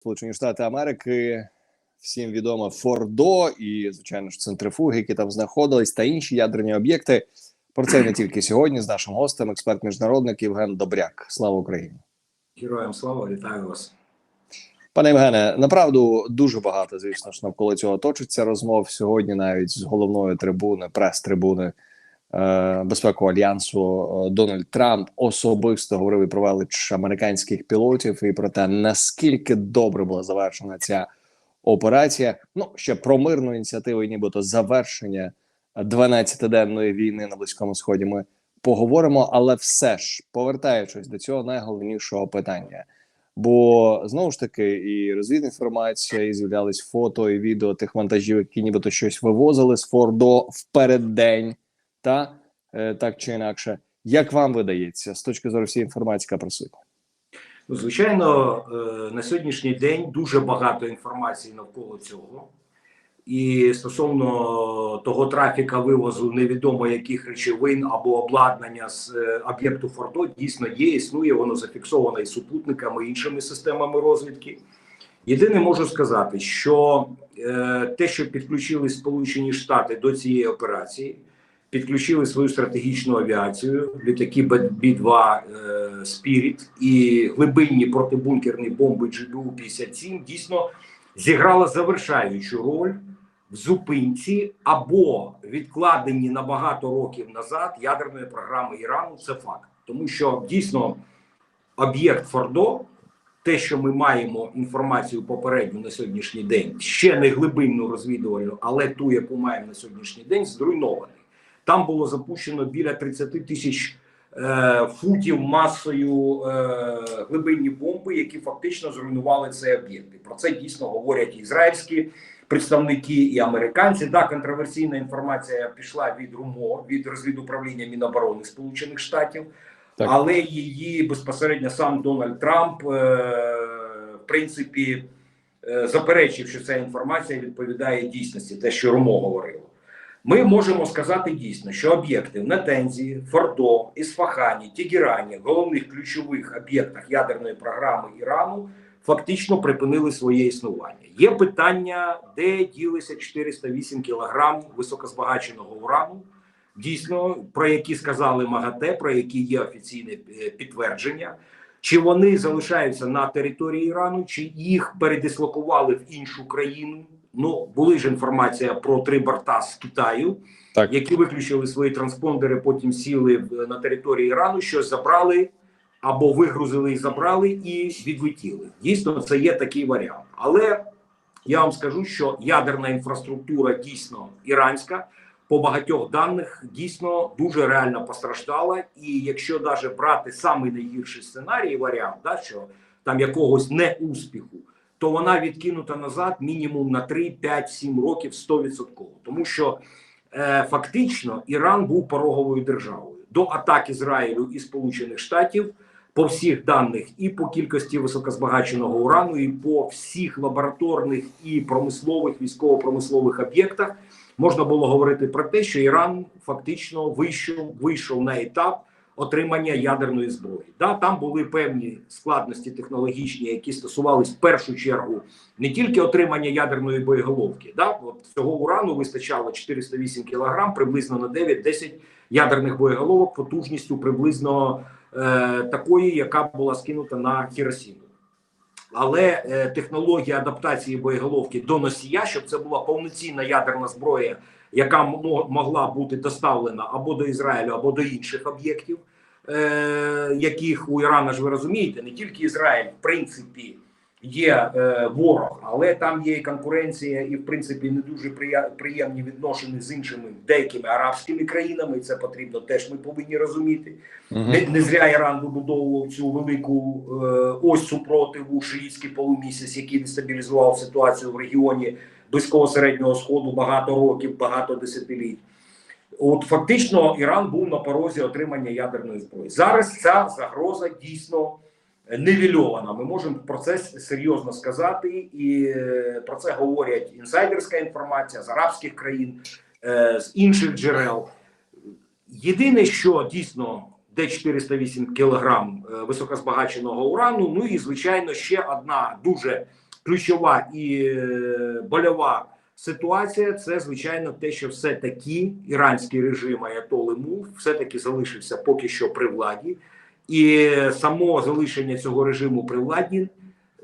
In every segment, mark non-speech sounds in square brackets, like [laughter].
Сполучені Штати Америки. Всім відомо Фордо і, звичайно ж, центрифуги, які там знаходились, та інші ядерні об'єкти. Про це не тільки сьогодні з нашим гостем, експерт міжнародник Євген Добряк. Слава Україні! Героям слава, вітаю вас. Пане Євгене, направду дуже багато, звісно ж, навколо цього точиться розмов сьогодні, навіть з головної трибуни, прес-трибуни безпекового альянсу е, Дональд Трамп особисто говорив і про велич американських пілотів і про те, наскільки добре була завершена ця операція. Ну ще про мирну ініціативу, і нібито завершення 12-денної війни на близькому сході. Ми поговоримо, але все ж повертаючись до цього найголовнішого питання. Бо знову ж таки і розвідна інформація, і з'являлись фото і відео тих вантажів, які нібито щось вивозили з Фордо в переддень, та е, так чи інакше. Як вам видається з точки зору всієї інформації, яка присутня? Ну, звичайно, е, на сьогоднішній день дуже багато інформації навколо цього. І стосовно того трафіка вивозу невідомо яких речовин або обладнання з е, об'єкту Фордо дійсно є, існує, воно зафіксовано і супутниками, і іншими системами розвідки. Єдине можу сказати, що е, те, що підключили Сполучені Штати до цієї операції, підключили свою стратегічну авіацію, літаки Б-2 е, Спіріт і глибинні протибункерні бомби GBU-57 дійсно зіграла завершаючу роль в зупинці або відкладенні на багато років назад ядерної програми Ірану. Це факт, тому що дійсно об'єкт Фордо. Те, що ми маємо інформацію попередню на сьогоднішній день, ще не глибинну розвідувальну, але ту, яку маємо на сьогоднішній день, зруйнований. Там було запущено біля 30 тисяч е, футів масою е, глибинні бомби, які фактично зруйнували цей об'єкт. І Про це дійсно говорять і ізраїльські представники і американці. Да, контроверсійна інформація пішла від РУМО, від розвідуправління Міноборони Сполучених Штатів, Так. але її безпосередньо сам Дональд Трамп, е, в принципі, е, заперечив, що ця інформація відповідає дійсності, те, що РУМО говорило. Ми можемо сказати дійсно, що об'єкти в Натензі, Фордо, Ісфахані, Тегерані, головних ключових об'єктах ядерної програми Ірану, фактично припинили своє існування. Є питання, де ділися 408 кілограм високозбагаченого урану, дійсно про які сказали МАГАТЕ, про які є офіційне е, підтвердження. Чи вони залишаються на території Ірану, чи їх передислокували в іншу країну? Ну були ж інформація про три борта з Китаю, Так. які виключили свої транспондери, потім сіли на території Ірану, щось забрали або вигрузили і забрали, і відлетіли. Дійсно, це є такий варіант. Але я вам скажу, що ядерна інфраструктура дійсно іранська. По багатьох даних дійсно дуже реально постраждала, і якщо навіть брати самий найгірший сценарій, варіант, да, що там якогось неуспіху, то вона відкинута назад мінімум на 3, 5, 7 років 100%. Тому що е, фактично Іран був пороговою державою до атак Ізраїлю і Сполучених Штатів. По всіх даних, і по кількості високозбагаченого урану, і по всіх лабораторних і промислових військово-промислових об'єктах можна було говорити про те, що Іран фактично вийшов, вийшов на етап отримання ядерної зброї. Да, там були певні складності технологічні, які стосувались в першу чергу не тільки отримання ядерної боєголовки. Да, от цього урану вистачало 408 кілограм, приблизно на 9-10 ядерних боєголовок, потужністю приблизно е, такої, яка була скинута на Хіросіму. Але е, технологія адаптації боєголовки до носія, щоб це була повноцінна ядерна зброя, яка мо- могла бути доставлена або до Ізраїлю, або до інших об'єктів, е, яких у Ірана ж ви розумієте, не тільки Ізраїль, в принципі, є е, ворог, але там є і конкуренція, і в принципі не дуже приємні відношення з іншими деякими арабськими країнами. І це потрібно теж ми повинні розуміти. Мгм. Не, не зря Іран вибудовував цю велику е, ось супротиву шиїтський полумісяць, який дестабілізував ситуацію в регіоні близького середнього сходу багато років, багато десятиліть. От фактично Іран був на порозі отримання ядерної зброї. Зараз ця загроза дійсно нивельована. Ми можемо про це серйозно сказати, і е, про це говорять інсайдерська інформація з арабських країн, е, з інших джерел. Єдине, що дійсно де 408 кілограм е, високозбагаченого урану. Ну і звичайно, ще одна дуже ключова і е, больова ситуація це звичайно те, що все таки іранський режим Аятоли Мув все таки залишився поки що при владі, і само залишення цього режиму при владі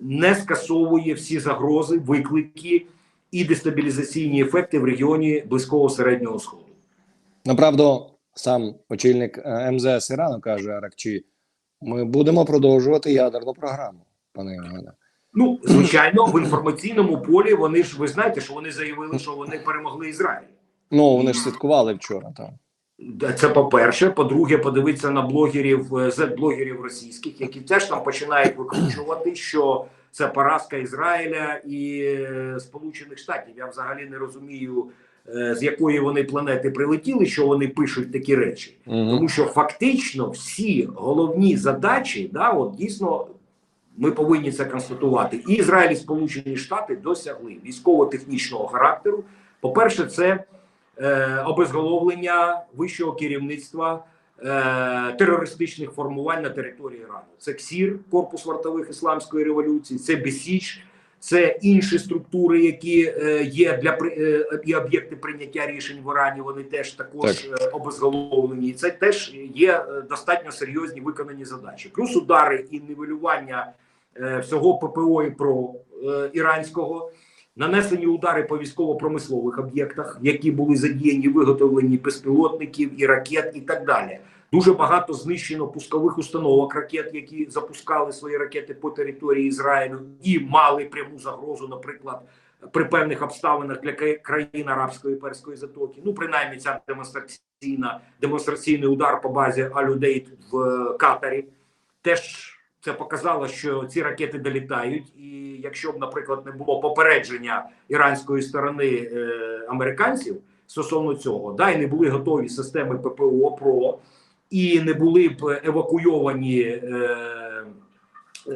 не скасовує всі загрози, виклики і дестабілізаційні ефекти в регіоні близького середнього сходу. Направду, сам очільник е, МЗС Ірану каже Аракчі: ми будемо продовжувати ядерну програму, пане Євгене. Ну звичайно, в інформаційному полі вони ж ви знаєте, що вони заявили, що вони перемогли Ізраїль. Ну вони ж святкували вчора. Там Це по-перше. По-друге, подивитися на блогерів, е, зет-блогерів російських, які теж там починають викручувати, що це поразка Ізраїля і е, Сполучених Штатів. Я взагалі не розумію, е, з якої вони планети прилетіли, що вони пишуть такі речі. Тому що фактично всі головні задачі, да, от дійсно. Ми повинні це констатувати. І Ізраїль і Сполучені Штати досягли військово-технічного характеру. По-перше, це е, обезголовлення вищого керівництва е, терористичних формувань на території Ірану. Це КСІР, корпус вартових ісламської революції, це Бесіч, це інші структури, які е, є для е, і об'єкти прийняття рішень в Ірані. Вони теж також е, обезголовлені. Це теж є е, достатньо серйозні виконані задачі. Плюс удари і нівелювання всього ППО і ПРО е, іранського. Нанесені удари по військово-промислових об'єктах, які були задіяні, виготовлені безпілотників і ракет, і так далі. Дуже багато знищено пускових установок ракет, які запускали свої ракети по території Ізраїлю і мали пряму загрозу, наприклад, при певних обставинах для країн арабської перської затоки. Ну, принаймні, ця демонстраційна демонстраційний удар по базі Алюдейт в е, Катарі теж це показало, що ці ракети долітають, і якщо б, наприклад, не було попередження іранської сторони е, американців стосовно цього, да, і не були готові системи ППО ПРО, і не були б евакуйовані е, е,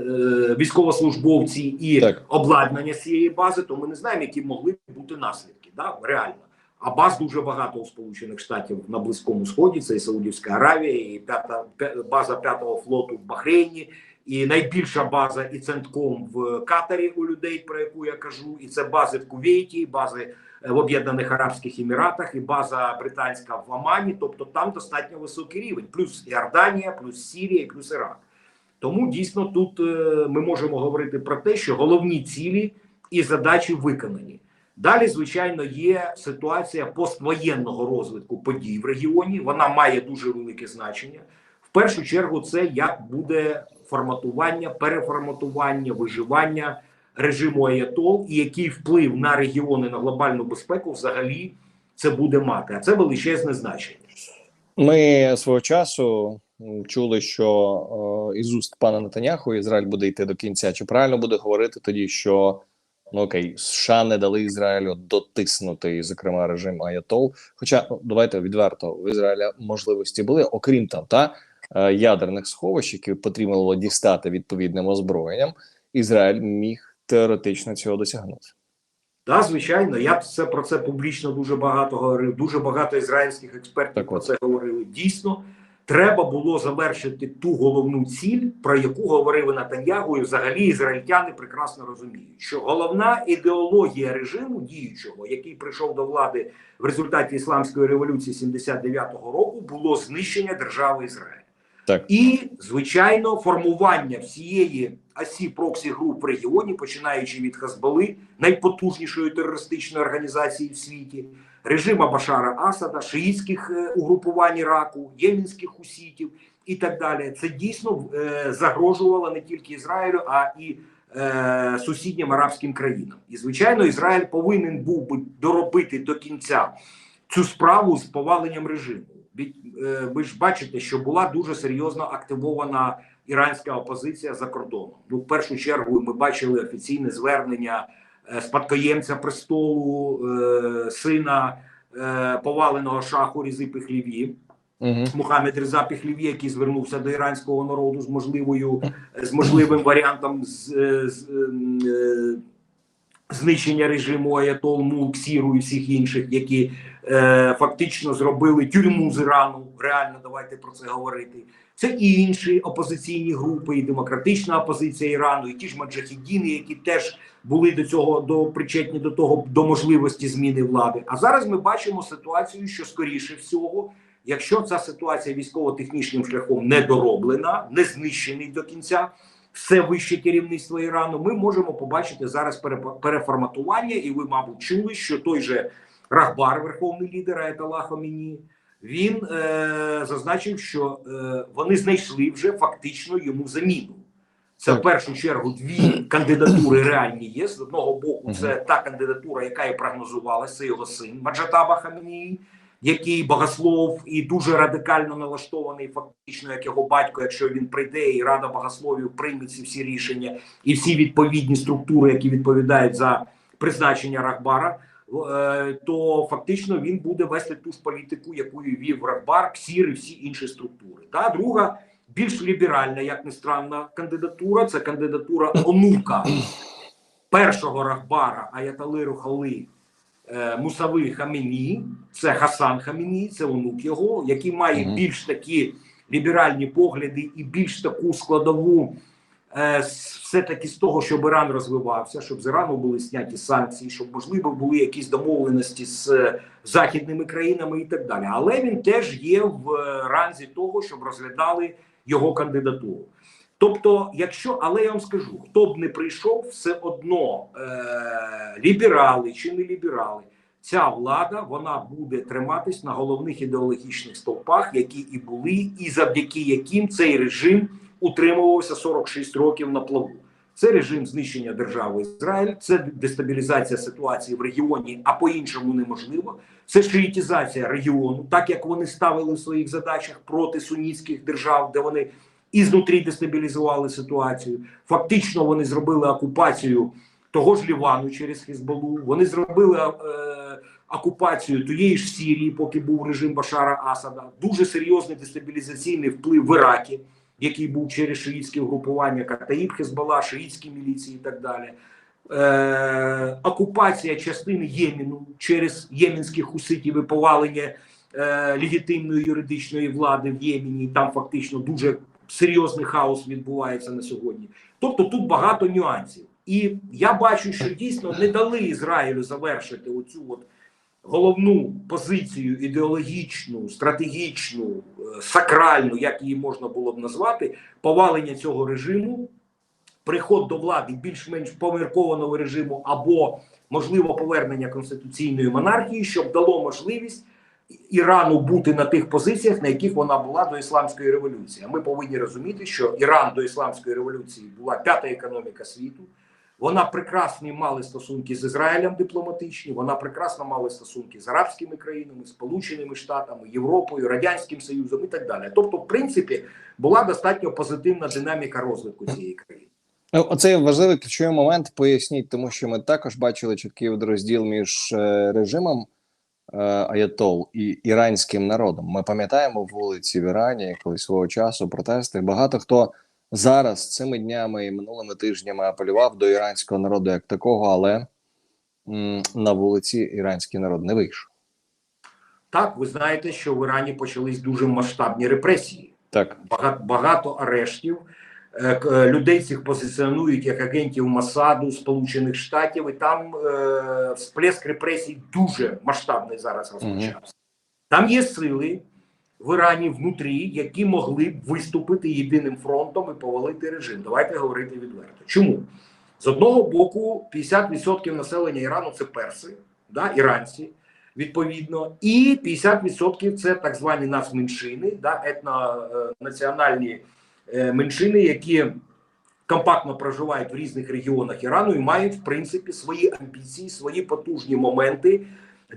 військовослужбовці і Так. обладнання цієї бази, то ми не знаємо, які могли бути наслідки. Да, реально. А баз дуже багато у Сполучених Штатів на Близькому Сході. Це і Саудівська Аравія, і п'ята п'я- база п'ятого флоту в Бахрейні, і найбільша база і центком в Катарі у людей, про яку я кажу, і це бази в Кувейті, бази е, в Об'єднаних Арабських Еміратах, і база британська в Омані. Тобто там достатньо високий рівень, плюс Іорданія, плюс Сірія, плюс Ірак. Тому дійсно тут е, ми можемо говорити про те, що головні цілі і задачі виконані. Далі, звичайно, є ситуація поствоєнного розвитку подій в регіоні. Вона має дуже велике значення. В першу чергу, це як буде форматування, переформатування, виживання режиму Аятол і який вплив на регіони на глобальну безпеку взагалі це буде мати. А це величезне значення. Ми свого часу чули, що е, із уст пана Нетаняху Ізраїль буде йти до кінця. Чи правильно буде говорити тоді, що ну окей, США не дали Ізраїлю дотиснути, зокрема, режим Аятол? Хоча ну, давайте відверто в Ізраїля можливості були, окрім там та ядерних сховищ, які потрібно було дістати відповідним озброєнням. Ізраїль міг теоретично цього досягнути. Так, звичайно, я це про це публічно дуже багато говорив. Дуже багато ізраїльських експертів Так про от. це говорили. Дійсно, треба було завершити ту головну ціль, про яку говорив Натаньягу, і взагалі ізраїльтяни прекрасно розуміють, що головна ідеологія режиму діючого, який прийшов до влади в результаті ісламської революції 79-го року, було знищення держави Ізраїль. Так. І, звичайно, формування всієї осі проксі груп в регіоні, починаючи від Хазбали, найпотужнішої терористичної організації в світі, режима Башара Асада, шиїтських е, угрупувань Іраку, ємінських хусітів і так далі. Це дійсно е, загрожувало не тільки Ізраїлю, а і е, сусіднім арабським країнам. І звичайно, Ізраїль повинен був би доробити до кінця цю справу з поваленням режиму. Е, ви ж бачите, що була дуже серйозно активована іранська опозиція за кордоном. Ну, в першу чергу, ми бачили офіційне звернення е, спадкоємця престолу, е, сина поваленого шаху Різи Пехліві, Угу. Мухаммед Риза Пехліві, який звернувся до іранського народу з можливою з можливим варіантом з, е, з, ем, знищення режиму Аятол Мул, Ксіру і всіх інших, які е, фактично зробили тюрму з Ірану. Реально, давайте про це говорити. Це і інші опозиційні групи, і демократична опозиція Ірану, і ті ж маджахідіни, які теж були до цього до причетні до того до можливості зміни влади. А зараз ми бачимо ситуацію, що скоріше всього, якщо ця ситуація військово-технічним шляхом не дороблена, не знищений до кінця. Все вище керівництво Ірану, ми можемо побачити зараз переформатування, і ви, мабуть, чули, що той же Рахбар, верховний лідер Аятолла Хоміні, він е, зазначив, що е, вони знайшли вже фактично йому заміну. Це в першу чергу дві кандидатури реальні є. З одного боку, це та кандидатура, яка і прогнозувалася, це його син Маджатаба Хамінії, який богослов і дуже радикально налаштований, фактично, як його батько, якщо він прийде, і Рада богословів прийме ці всі рішення і всі відповідні структури, які відповідають за призначення Рахбара. е, То фактично він буде вести ту ж політику, якою вів Рахбар, Ксір і всі інші структури. Та друга більш ліберальна, як не странна кандидатура. Це кандидатура онука першого Рахбара Аятали Рухали Мусави Хаміні. Це Хасан Хаміні, це онук його, який має Мгм. більш такі ліберальні погляди і більш таку складову. е, Все-таки з того, щоб Іран розвивався, щоб з Ірану були зняті санкції, щоб можливо були якісь домовленості з е, західними країнами і так далі. Але він теж є в е, ранзі того, щоб розглядали його кандидатуру. Тобто, якщо, але я вам скажу, хто б не прийшов, все одно е- ліберали чи не ліберали, ця влада вона буде триматись на головних ідеологічних стовпах, які і були, і завдяки яким цей режим утримувався 46 років на плаву. Це режим знищення держави Ізраїль, це дестабілізація ситуації в регіоні, а по-іншому неможливо. Це шиїтізація регіону, так як вони ставили в своїх задачах проти сунітських держав, де вони ізнутрі дестабілізували ситуацію. Фактично вони зробили окупацію того ж Лівану через Хізбалу. Вони зробили е, окупацію тієї ж Сірії, поки був режим Башара Асада. Дуже серйозний дестабілізаційний вплив в Іракі, який був через шиїтське угрупування Катаїб Хезбала, шиїтські міліції і так далі. Е, окупація частини Ємену через єменських хуситів і повалення е, легітимної юридичної влади в Ємені. Там фактично дуже серйозний хаос відбувається на сьогодні. Тобто тут багато нюансів. І я бачу, що дійсно не дали Ізраїлю завершити оцю от головну позицію ідеологічну, стратегічну, е, сакральну, як її можна було б назвати, повалення цього режиму, приход до влади більш-менш поміркованого режиму або можливо повернення конституційної монархії, щоб дало можливість Ірану бути на тих позиціях, на яких вона була до ісламської революції. Ми повинні розуміти, що Іран до ісламської революції була п'ята економіка світу. Вона прекрасні мали стосунки з Ізраїлем дипломатичні. Вона прекрасно мали стосунки з арабськими країнами, Сполученими Штатами, Європою, Радянським Союзом і так далі. Тобто, в принципі, була достатньо позитивна динаміка розвитку цієї країни. Ну, Оцей важливий ключовий момент поясніть, тому що ми також бачили чіткий розділ між е, режимом Аятол і іранським народом. Ми пам'ятаємо вулиці в Ірані, коли свого часу протести. Багато хто зараз цими днями і минулими тижнями апелював до іранського народу як такого, але м, на вулиці іранський народ не вийшов. Так, ви знаєте, що в Ірані почались дуже масштабні репресії. Так, Багато, багато арештів. Е, е, Людей цих позиціонують як агентів Масаду Сполучених Штатів, і там е, всплеск репресій дуже масштабний зараз розпочався. Там є сили в Ірані внутрі, які могли б виступити єдиним фронтом і повалити режим. Давайте говорити відверто. Чому? З одного боку, 50% населення Ірану це перси, да, іранці, відповідно, і 50% це так звані нацменшини, да, етнонаціональні е, меншини, які компактно проживають в різних регіонах Ірану і мають, в принципі, свої амбіції, свої потужні моменти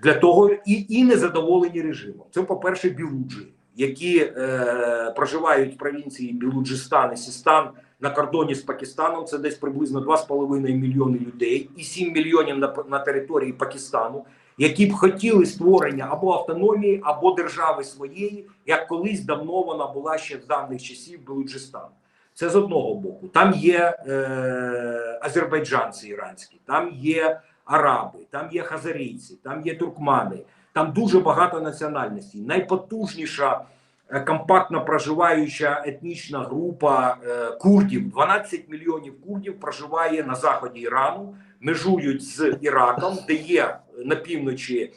для того і, і незадоволені режимом. Це, по-перше, білуджі, які е, проживають в провінції Білуджистан і Сістан на кордоні з Пакистаном. Це десь приблизно 2,5 мільйони людей і 7 мільйонів на, на території Пакистану, які б хотіли створення або автономії, або держави своєї, як колись давно вона була ще з давніх часів Білуджистан. Це з одного боку. Там є е, азербайджанці іранські, там є араби, там є хазарійці, там є туркмани, там дуже багато національностей. Найпотужніша е, компактно проживаюча етнічна група е, курдів. 12 мільйонів курдів проживає на заході Ірану, межують з Іраком, де є на півночі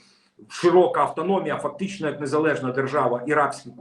широка автономія, фактично як незалежна держава, Іракський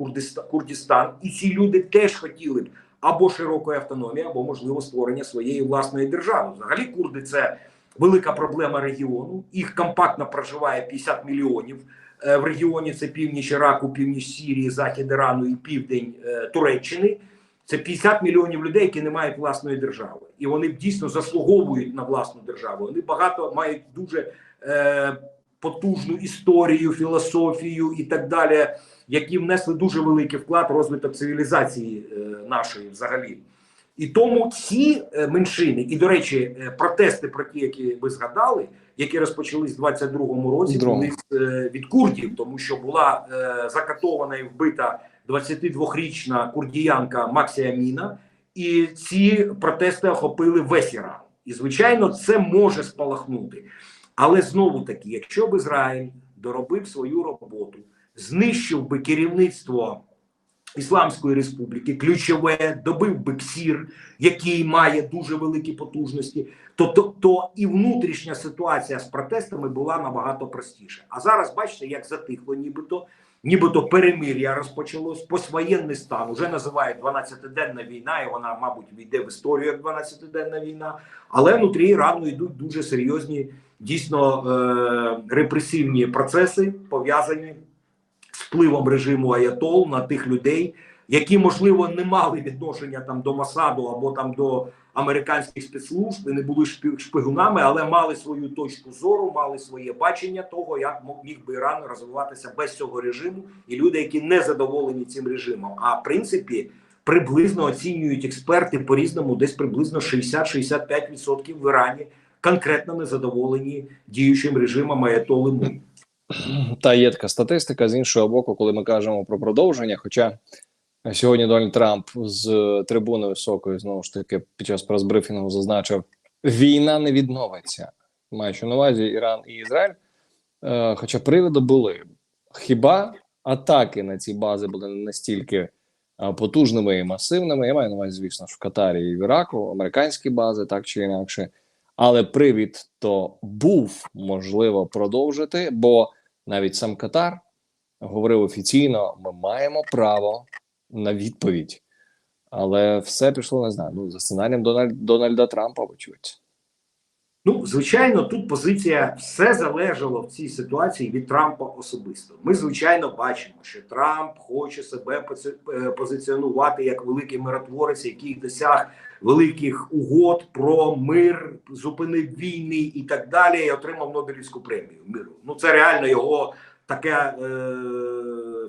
Курдистан. І ці люди теж хотіли б або широкої автономії, або можливо створення своєї власної держави. Взагалі, курди це велика проблема регіону. Їх компактно проживає 50 мільйонів. Е, В регіоні це північ Іраку, північ Сірії, захід Ірану і південь е, Туреччини. Це 50 мільйонів людей, які не мають власної держави, і вони дійсно заслуговують на власну державу. Вони багато мають дуже е, потужну історію, філософію і так далі, які внесли дуже великий вклад в розвиток цивілізації е, нашої взагалі. І тому ці е, меншини, і до речі, е, протести, про ті, які ви згадали, які розпочались в 22-му році, були е, від курдів, тому що була е, закатована і вбита 22-річна курдіянка Максія Міна, і ці протести охопили весь Іран. І звичайно, це може спалахнути. Але знову таки, якщо б Ізраїль доробив свою роботу, знищив би керівництво Ісламської республіки, ключове, добив би КСІР, який має дуже великі потужності, то, то, то і внутрішня ситуація з протестами була набагато простіша. А зараз бачите, як затихло, нібито, нібито перемир'я розпочалось, поствоєнний стан уже називають 12-денна війна, і вона, мабуть, війде в історію як 12-денна війна. Але внутрі Ірану йдуть дуже серйозні, дійсно е- репресивні процеси пов'язані з впливом режиму Аятол на тих людей, які можливо не мали відношення там до Масаду або там до американських спецслужб не були шпигунами, але мали свою точку зору, мали своє бачення того, як міг би Іран розвиватися без цього режиму, і люди, які не задоволені цим режимом. А в принципі приблизно оцінюють експерти по різному, десь приблизно 60-65% в Ірані конкретно незадоволені діючим режимом Аятоли Муні. Та є така статистика з іншого боку, коли ми кажемо про продовження. Хоча сьогодні Дональд Трамп з трибуни високої знову ж таки під час прес-брифінгу зазначив, війна не відновиться, маючи на увазі Іран і Ізраїль. Е, хоча приводи були. Хіба атаки на ці бази були настільки е, потужними і масивними? Я маю на увазі, звісно ж, в Катарі і в Іраку, американські бази, так чи інакше. Але привід то був можливо продовжити, бо навіть сам Катар говорив офіційно: ми маємо право на відповідь. Але все пішло, не знаю. Ну, за сценарієм Дональд, Дональда Трампа, вочевидь. Ну, звичайно, тут позиція все залежало в цій ситуації від Трампа особисто. Ми, звичайно, бачимо, що Трамп хоче себе е, позиціонувати як великий миротворець, який досяг великих угод про мир, зупинив війни і так далі, і отримав Нобелівську премію миру. Ну, це реально його таке е,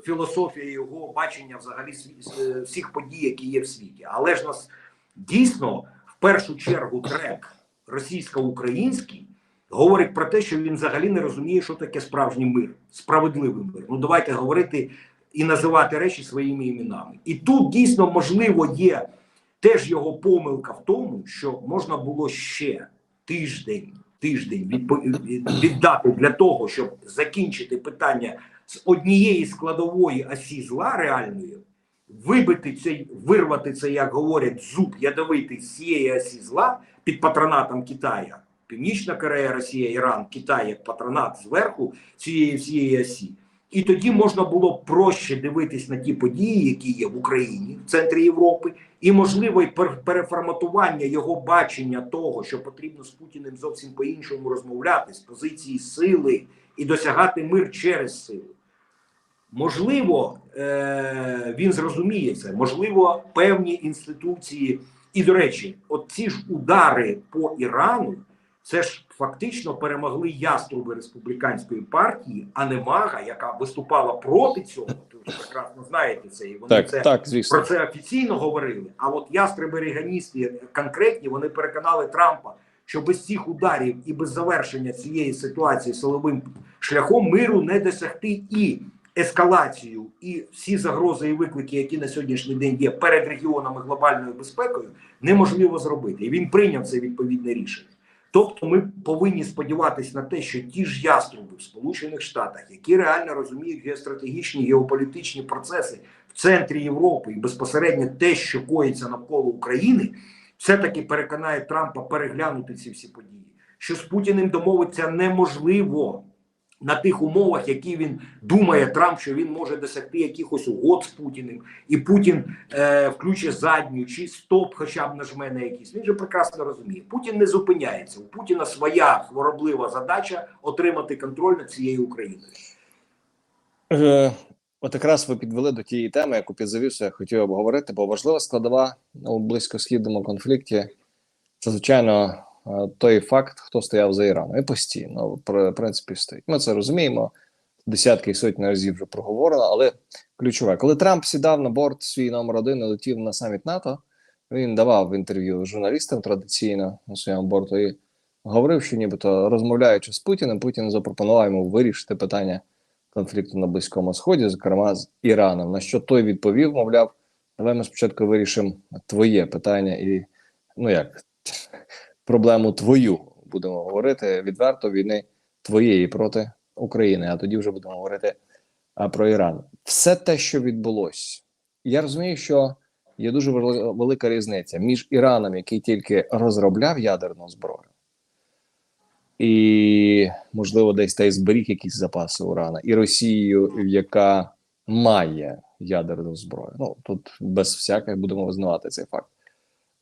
філософія, його бачення взагалі е, всіх подій, які є в світі. Але ж нас дійсно в першу чергу трек російсько-український говорить про те, що він взагалі не розуміє, що таке справжній мир, справедливий мир. Ну давайте говорити і називати речі своїми іменами. І тут дійсно можливо є теж його помилка в тому, що можна було ще тиждень, тиждень від- віддати для того, щоб закінчити питання з однієї складової осі зла реальної, вибити цей, вирвати це, як говорять, зуб ядовитий з цієї осі зла під патронатом Китая. Північна Корея, Росія, Іран, Китай як патронат зверху цієї всієї осі. І тоді можна було проще дивитись на ті події, які є в Україні, в центрі Європи, і можливо пер- переформатування його бачення того, що потрібно з Путіним зовсім по-іншому розмовляти з позиції сили і досягати мир через силу. Можливо, е- він зрозуміє це, можливо, певні інституції. І, до речі, от ці ж удари по Ірану, це ж фактично перемогли яструби республіканської партії, а не мага, яка виступала проти цього. Ви прекрасно знаєте це, і вони Так, це так, звісно. про це офіційно говорили. А от ястреби реганісти конкретні вони переконали Трампа, що без цих ударів і без завершення цієї ситуації силовим шляхом миру не досягти. І ескалацію і всі загрози і виклики, які на сьогоднішній день є перед регіонами глобальною безпекою, неможливо зробити. І він прийняв це відповідне рішення. Тобто, ми повинні сподіватися на те, що ті ж яструби в Сполучених Штатах, які реально розуміють геостратегічні геополітичні процеси в центрі Європи і безпосередньо те, що коїться навколо України, все-таки переконає Трампа переглянути ці всі події. Що з Путіним домовитися неможливо на тих умовах, які він думає Трамп, що він може досягти якихось угод з Путіним, і Путін е, включить задню чи стоп, хоча б нажме на якийсь. Він же прекрасно розуміє. Путін не зупиняється. У Путіна своя хвороблива задача отримати контроль над цією Україною. Е, От якраз ви підвели до тієї теми, яку підзавівся, я хотів обговорити, бо важлива складова у близькосхідному конфлікті це, звичайно, той факт, хто стояв за Іраном. І постійно, в принципі, стоїть. Ми це розуміємо. Десятки і сотні разів вже проговорено, але ключове, коли Трамп сідав на борт свій номер один і летів на саміт НАТО, він давав інтерв'ю журналістам традиційно на своєму борту і говорив, що нібито розмовляючи з Путіним, Путін запропонував йому вирішити питання конфлікту на Близькому Сході, зокрема з Іраном. На що той відповів, мовляв, давай ми спочатку вирішимо твоє питання і ну як проблему твою будемо говорити відверто війни твоєї проти України, а тоді вже будемо говорити про Іран. Все те, що відбулося, я розумію, що є дуже велика різниця між Іраном, який тільки розробляв ядерну зброю, і, можливо, десь та й зберіг якісь запаси урана, і Росією, яка має ядерну зброю. Ну тут без всяких будемо визнавати цей факт.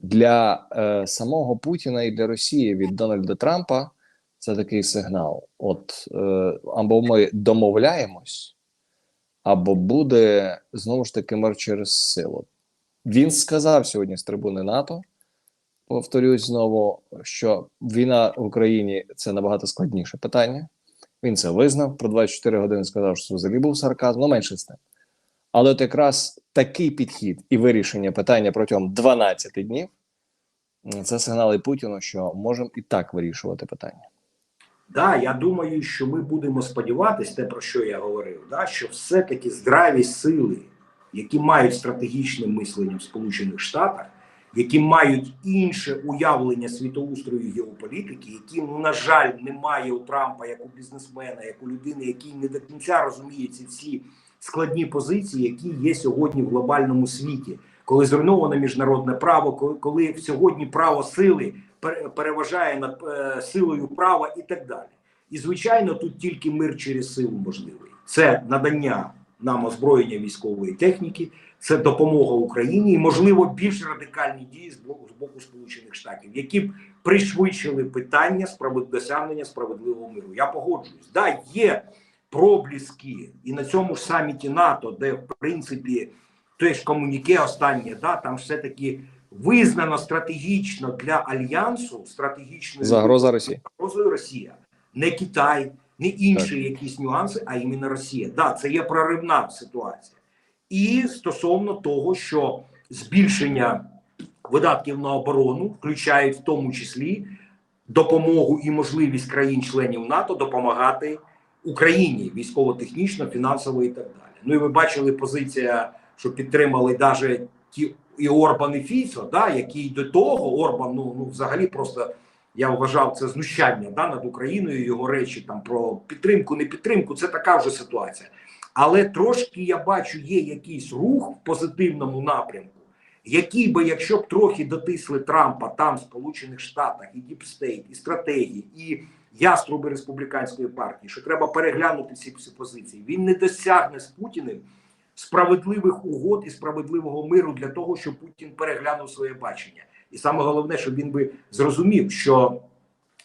Для е, самого Путіна і для Росії від Дональда Трампа це такий сигнал: от е, або ми домовляємось, або буде знову ж таки мир через силу. Він сказав сьогодні з трибуни НАТО, повторюсь знову, що війна в Україні це набагато складніше питання. Він це визнав. Про 24 години сказав, що взагалі був сарказм, ну менше з тим. Але от якраз такий підхід і вирішення питання протягом 12 днів це сигнали Путіну, що можемо і так вирішувати питання. Да, я думаю, що ми будемо сподіватися, те про що я говорив, да, що все-таки здраві сили, які мають стратегічне мислення в Сполучених Штатах, які мають інше уявлення світоустрою геополітики, які, на жаль, немає у Трампа як у бізнесмена, як у людини, який не до кінця розуміє ці всі складні позиції, які є сьогодні в глобальному світі, коли зруйновано міжнародне право, коли, сьогодні право сили пере- переважає над е, силою права і так далі. І звичайно, тут тільки мир через силу можливий. Це надання нам озброєння військової техніки, це допомога Україні і, можливо, більш радикальні дії з боку, з боку Сполучених Штатів, які б пришвидшили питання справед... досягнення справедливого миру. Я погоджуюсь. Да, є пробліски, і на цьому ж саміті НАТО, де в принципі теж комуніке останнє, да, там все таки визнано стратегічно для альянсу стратегічною Загроза Росії. загрозою Росія, не Китай, не інші якісь нюанси, а іменно Росія. Да, це є проривна ситуація. І стосовно того, що збільшення видатків на оборону включають в тому числі допомогу і можливість країн-членів НАТО допомагати Україні військово-технічно, фінансово і так далі. Ну і ви бачили позиція, що підтримали навіть ті і Орбан і Фіцо, да, які до того Орбан, ну, ну взагалі просто я вважав це знущання да, над Україною. Його речі там про підтримку, не підтримку. Це така вже ситуація. Але трошки я бачу, є якийсь рух в позитивному напрямку, який би, якщо б трохи дотисли Трампа там, в Сполучених Штатах, і Діпстейт, і стратегії, і яструби республіканської партії, що треба переглянути ці всі позиції. Він не досягне з Путіним справедливих угод і справедливого миру для того, щоб Путін переглянув своє бачення. І саме головне, щоб він би зрозумів, що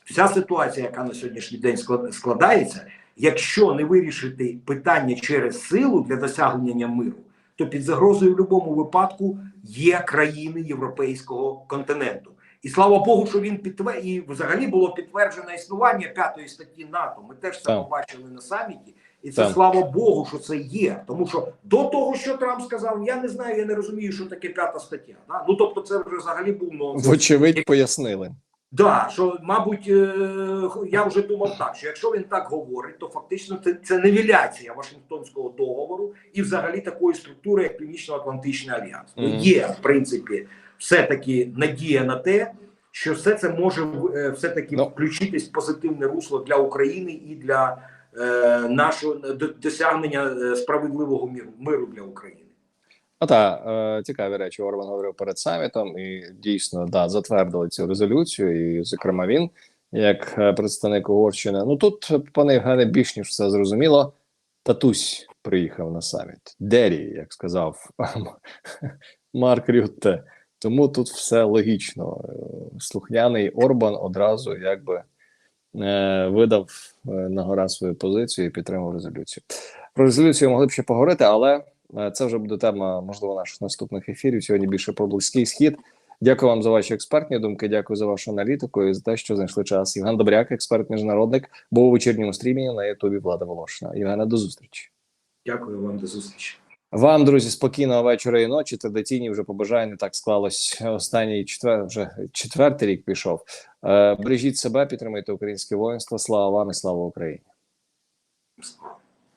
вся ситуація, яка на сьогоднішній день складається, якщо не вирішити питання через силу для досягнення миру, то під загрозою в будь-якому випадку є країни європейського континенту. І слава Богу, що він підтвер... і взагалі було підтверджено існування п'ятої статті НАТО. Ми теж це побачили на саміті, і це Так. слава Богу, що це є. Тому що до того, що Трамп сказав, я не знаю, я не розумію, що таке п'ята стаття. Да? Ну тобто, це вже взагалі був нонсенс. Вочевидь, пояснили. Да, що, мабуть, е, я вже думав так, що якщо він так говорить, то фактично це, це невіляція Вашингтонського договору і взагалі такої структури, як Північно-Атлантичний альянс. Мгм. Є, в принципі, все-таки надія на те, що все це може е, все-таки Ну. включитись в позитивне русло для України і для е, нашого досягнення е, справедливого миру, миру для України. Ну та е, цікаві речі Орбан говорив перед самітом, і дійсно да затвердили цю резолюцію. І, зокрема, він як е, представник Угорщини. Ну тут, пане Євгене, більш ніж все зрозуміло. Татусь приїхав на саміт. Дері, як сказав [laughs] Марк Рютте. Тому тут все логічно. Е, Слухняний Орбан одразу якби е, видав е, на гора свою позицію і підтримав резолюцію. Про резолюцію могли б ще поговорити, але це вже буде тема, можливо, наших наступних ефірів. Сьогодні більше про близький схід. Дякую вам за ваші експертні думки. Дякую за вашу аналітику і за те, що знайшли час. Євген Добряк, експерт міжнародник, був у вечірньому стрімі на Ютубі Влада Волошина. Євгена, до зустрічі. Дякую вам до зустрічі. Вам, друзі, спокійного вечора і ночі. Традиційні вже побажання так склалось. Останній четвер, вже четвертий рік пішов. Е, бережіть себе, підтримуйте українське воїнство. Слава вам і слава Україні.